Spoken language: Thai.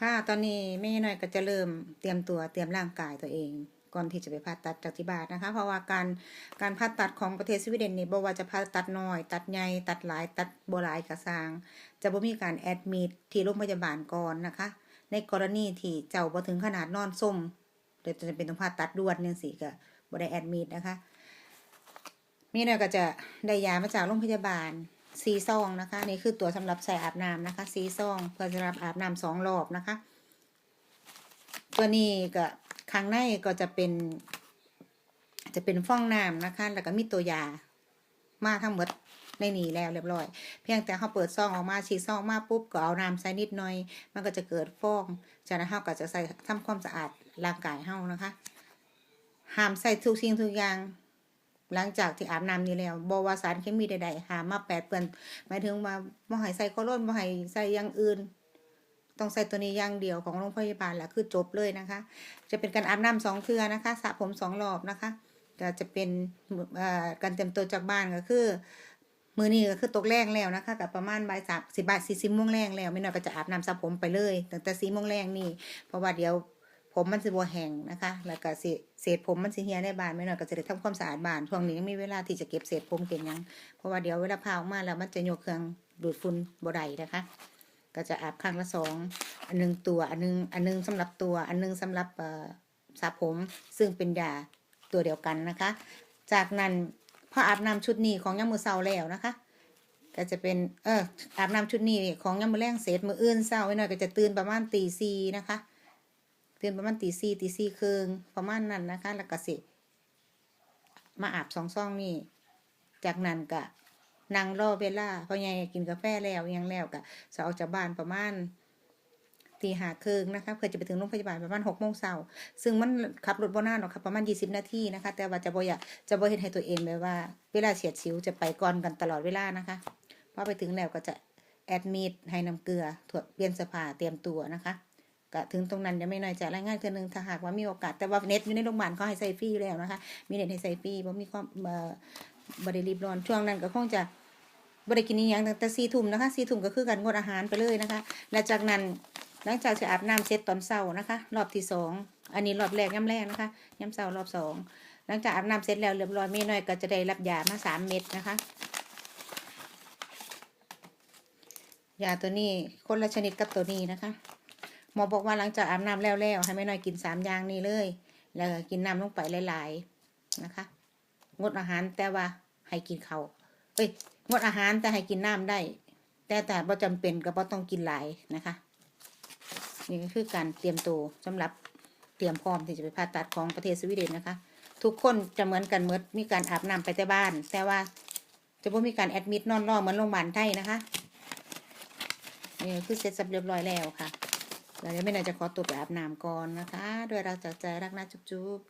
ค่ะตอนนี้แม่น้อยก็จะเริ่มเตรียมตัวเตรียมร่างกายตัวเองก่อนที่จะไปผ่าตัดจากที่บ้านนะคะ เพราะว่าการการผ่าตัดของประเทศสวีเดนนี่บ่ว่าจะผ่าตัดน้อย ตัดใหญ่ตัดหลาย ตัดโบ่หลายกระสร้าง จะบ่มีการแอดมิดที่โรงพยาบาลก่อนนะคะ ในกรณีที่เจ้าบ่ถึงขนาดนอนส้มเดี๋ยวจะเป็นต้องผ่าตัดด่วนจังซี่ก็บ่ได้แอดมิดนะคะมีน้อยก็จะได้ยามาจากโรงพยาบาล ซีซองนะคะนี่คือตัวสำหรับใส่อาบน้ำนะคะซีซองเพื่อสำหรับอาบน้ำสองรอบนะคะ ตัวนี้ก็ข้างในก็จะเป็น จะเป็นฟองน้ำนะคะ แล้วก็มีตัวยามาทั้งหมดในนี้แล้วเรียบร้อย เพียงแต่เขาเปิดซองออกมาฉีดซองมาปุ๊บก็เอาน้ำใส่นิดหน่อย มันก็จะเกิดฟองจากนั้นเขาก็จะใส่ทำความสะอาดร่างกายเฮานะคะห้ามใส่ทุกสิ่งทุกอย่าง หลังจากที่อาบน้ำนี้แล้วบว่าสารเคมีใดๆหามาแปดเปื้อนหมายถึงว่าบ่ให้ใส่โคโรนบ่ให้ใส่อย่างอื่น ต้องใส่ตัวนี้อย่างเดียวของโรงพยาบาลแหละคือจบเลยนะคะ จะเป็นการอาบน้ำสองเทือนะคะสระผมสองรอบนะคะก็จะเป็นการเตรียมตัวจากบ้านก็คือมือนี้ก็คือตกแรงแล้วนะคะกับประมาณบ่ายสามสิบบายสี่สิบโมงแรงแล้วไม่น้อยก็จะอาบน้ำสระผมไปเลยตั้งแต่สี่โมงแรงนี่เพราะว่าเดี๋ยว ผมมันสิบ่แห้งนะคะ แล้วก็เศษผมมันสิเหี่ยในบานไม่น้อยก็จะได้ทำความสะอาดบานช่วงนี้ยังมีเวลาที่จะเก็บเศษผมเก็บยัง เพราะว่าเดี๋ยวเวลาพาออกมาแล้วมันจะโยกเครื่องดูดฝุ่นบ่ได้นะคะ ก็จะอาบครั้งละสองอันหนึงตัวอันหนึงอันหนึงสำหรับตัวอันหนึงสำหรับสระผมซึ่งเป็นยาตัวเดียวกันนะคะ จากนั้นพออาบน้ำชุดนี้ของยามมือเช้าแล้วนะคะ ก็จะเป็นเอออาบน้ำชุดนี้ของยามมือแรงเสร็จมืออื่นเช้าไว้หน่อยก็จะตื่นประมาณตีสี่นะคะ ตื่นประมาณตีสี่ตีสี่ครึ่งประมาณนั้นนะคะ แล้วก็สิ มาอาบสองซองนี่ จากนั้นก็นั่งรอเวลาเพราะยังกินกาแฟแล้วยังแล้วก็จะออกจากบ้านประมาณตีหาครึ่งนะคะเพื่อจะไปถึงโรงพยาบาลประมาณหกโมงเช้าซึ่งมันขับรถบ่นานหรอกค่ะประมาณยี่สิบนาทีนะคะ แต่ว่าจะบ่อยากจะบ่เห็นให้ตัวเองแบบว่า เวลาเฉียดฉิวจะไปก่อนกันตลอดเวลานะคะพอไปถึงแล้วก็จะแอดมิดให้น้ำเกลือตรวจเปลี่ยนสื้อผ้าเตรียมตัวนะคะ ก็ถึงตรงนั้นจะไม่น้อยใจรายงานเทื่อนึงถ้าหากว่ามีโอกาส แต่ว่าเน็ตอยู่ในโรงพยาบาลเขาให้ใส่ฟรีแล้วนะคะ มีเน็ตให้ใส่ฟรีบ่มีความเอ่อบริรีบร้อนช่วงนั้นก็คงจะบริกินอยังตั้งแต่สี่ทุ่มนะคะสี่ทุ่มก็คือการงดอาหารไปเลยนะคะ และจากนั้นหลังจากจะอาบน้ำเสร็จตอนเช้านะคะ รอบที่สองอันนี้รอบแรกย่ำแรกนะคะย่ำเช้ารอบสองหลังจากอาบน้ำเสร็จแล้วเรียบร้อยไม่น้อยก็จะได้รับยามาสามเม็ดนะคะยาตัวนี้คนละชนิดกับตัวนี้นะคะ หมอบอกว่าหลังจากอาบน้ำแล้วแล้วให้แม่น้อยกินสามอย่างนี้เลย แล้วกินน้ำลงไปหลาย ๆนะคะ งดอาหารแต่ว่าให้กินเขาเอ้ยงดอาหารแต่ให้กินน้ำได้ แต่แต่บ่จำเป็นก็บ่ต้องกินหลายนะคะ นี่ก็คือการเตรียมตัวสำหรับเตรียมพร้อมที่จะไปผ่าตัดของประเทศสวีเดนนะคะ ทุกคนจะเหมือนกันเหมือนมีการอาบน้ำไปแต่บ้าน แต่ว่าจะไม่มีการแอดมิดนอนรอเหมือนโรงพยาบาลไทยนะคะนี่คือเสร็จสับเรียบร้อยแล้วค่ะ เราจะไม่น่าจะขอตัวไปอาบน้ำก่อนนะคะ โดยเราจากใจรักนะจุ๊บ